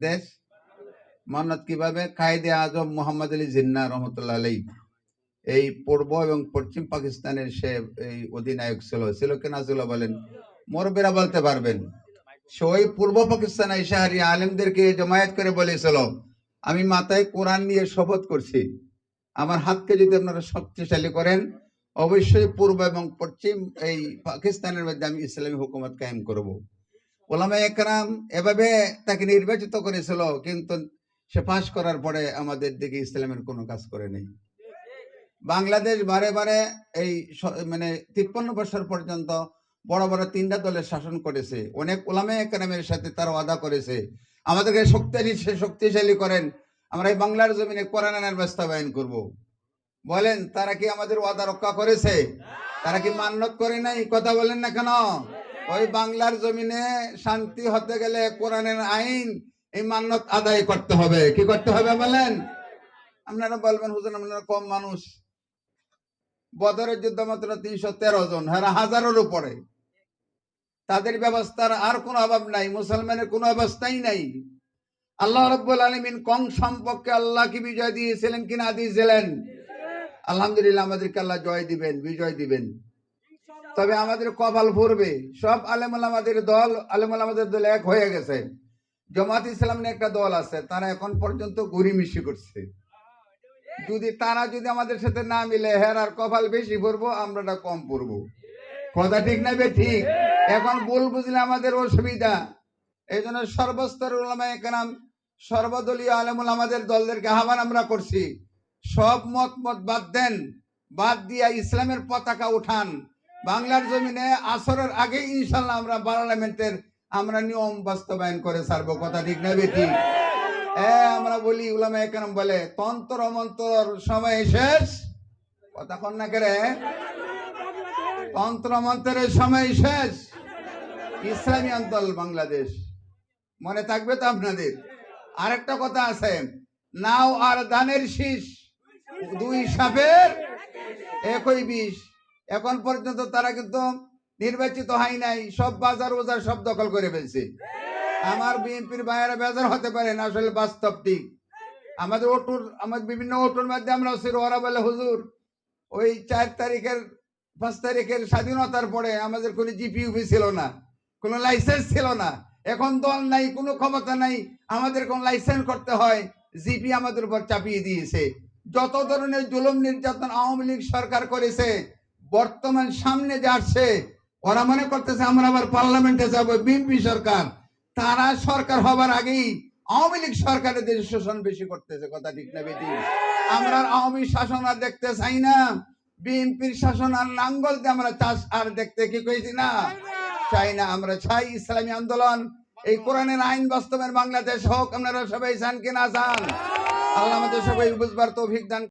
দেশ। মান্নাত কীভাবে? কায়দে আজম মোহাম্মদ আলী জিন্না রহমতুল্লাহ আলী এই পূর্ব এবং পশ্চিম পাকিস্তানের সে এই অধিনায়ক ছিল। ছিল কিনা ছিল বলেন? মোরবেরা বলতে পারবেন। সে ওই পূর্ব পাকিস্তান ইশাহারি আলেমদেরকে জমায়েত করে বলেছিল, আমি মাথায় কোরআন নিয়ে শপথ করছি। আমার হাতকে যদি আপনারা শক্তিশালী করেন, অবশ্যই পূর্ব এবং পশ্চিম এই পাকিস্তানের মধ্যে আমি ইসলামী হুকুমত কায়েম করব। ওলামা একরাম এভাবে তাকে নির্বাচিত করেছিল, কিন্তু সে পাশ করার পরে আমাদের দিকে ইসলামের কোনো কাজ করে নেই। বাংলাদেশ বারে বারে এই মানে তিপ্পান্ন বছর পর্যন্ত বড় বড় তিনটা দলের শাসন করেছে। অনেক ওলামা একরামের সাথে তারা ওয়াদা করেছে। আমাদেরকে শক্তিশালী, সে শক্তিশালী করেন। আমরা এই বাংলার জমিনে কোরআন বাস্তবায়ন করব। বলেন, তারা কি আমাদের ওয়াদা রক্ষা করেছে? তারা কি মান্যত করে নাই? কথা বলেন না কেন? ওই বাংলার জমিনে শান্তি হতে গেলে কোরআনের আইন এই মান্যত আদায় করতে হবে। কি করতে হবে বলেন? আপনারা বলবেন, হুজুর, আপনারা কম মানুষ। বদরের যুদ্ধ মাত্র তিনশো তেরো জন হ্যাঁ হাজারের উপরে। তাদের ব্যবস্থার আর কোনো অভাব নাই, মুসলমানের কোনো অবস্থাই নাই। আল্লাহ রব্বুল আলমিন কং সম্পর্কে আল্লাহ কি বিজয় দিয়েছিলেন কি না দিয়েছিলেন। আলহামদুলিল্লাহ, আমাদেরকে আল্লাহ জয় দিবেন, বিজয় দিবেন। তবে আমাদের কপাল ভরবে। সব আলেমুল আমাদের দল, আলেমুল আমাদের দল এক হয়ে গেছে। জমাত ইসলাম নিয়ে একটা দল আছে, তারা এখন পর্যন্ত গরিমিশি করছে। যদি তারা যদি আমাদের সাথে না মিলে হ্যাঁ আর কপাল বেশি পড়ব আমরা কম পড়ব কথা ঠিক না বে ঠিক? এখন ভুল বুঝলে আমাদের অসুবিধা। এই জন্য সর্বস্তর একরাম সর্বদলীয় আলেমুল আমাদের দলদেরকে আহ্বান আমরা করছি। সব মত মত বাদ দেন, বাদ দিয়া ইসলামের পতাকা উঠান। বাংলার জমিনে আসরের আগে ইনশাল্লাহ আমরা পার্লামেন্টের আমরা নিয়ম বাস্তবায়ন করে ছাড়বো, কথা ঠিক না বেটি হ্যাঁ আমরা বলি, উলামা একরাম বলে, তন্ত্র মন্ত্র সময় শেষ। কথা কন না করে? তন্ত্র মন্ত্রের সময় শেষ। ইসলামী অঞ্চল বাংলাদেশ। মনে থাকবে তো আপনাদের? আরেকটা কথা আছে, নাও আর দানের শীষ, দুই সাপের একই বিষ। এখন পর্যন্ত তারা কিন্তু নির্বাচিত হয় নাই। সব বাজার ওজার সব দখল করে ফেলছে। আমার বিএনপির বাইরে বেজার হতে পারে না, আসলে বাস্তব ঠিক। আমাদের ওটুর আমাদের বিভিন্ন ওটুর মধ্যে আমরা ওরা বলে, হুজুর, ওই চার তারিখের, পাঁচ তারিখের স্বাধীনতার পরে আমাদের কোনো জিপিউপি ছিল না, কোনো লাইসেন্স ছিল না। এখন দল নাই, কোনো ক্ষমতা নাই। আমাদের কোন লাইসেন্স করতে হয়। জিপি আমাদের উপর চাপিয়ে দিয়েছে। যত ধরনের জুলুম নির্যাতন আওয়ামী লীগ সরকার করেছে বর্তমান সামনে যে আসছে, ওরা মনে করতেছে আমরা আবার পার্লামেন্টে যাব, বিএনপি সরকার। তারা সরকার হবার আগেই আওয়ামী লীগ সরকারের দেশে শোষণ বেশি করতেছে, কথা ঠিক না বেটি? আমরা আওয়ামী শাসন আর দেখতে চাই না। বিএনপির শাসন আর নাঙ্গল দিয়ে আমরা চাষ আর দেখতে কি কইছি না? চাই না, আমরা চাই ইসলামী আন্দোলন। এই কোরআনের আইন বাস্তবের বাংলাদেশ হোক, আপনারা সবাই চান কিনা চান? আল্লাহ আমাদের সবাই বুঝবার তৌফিক দান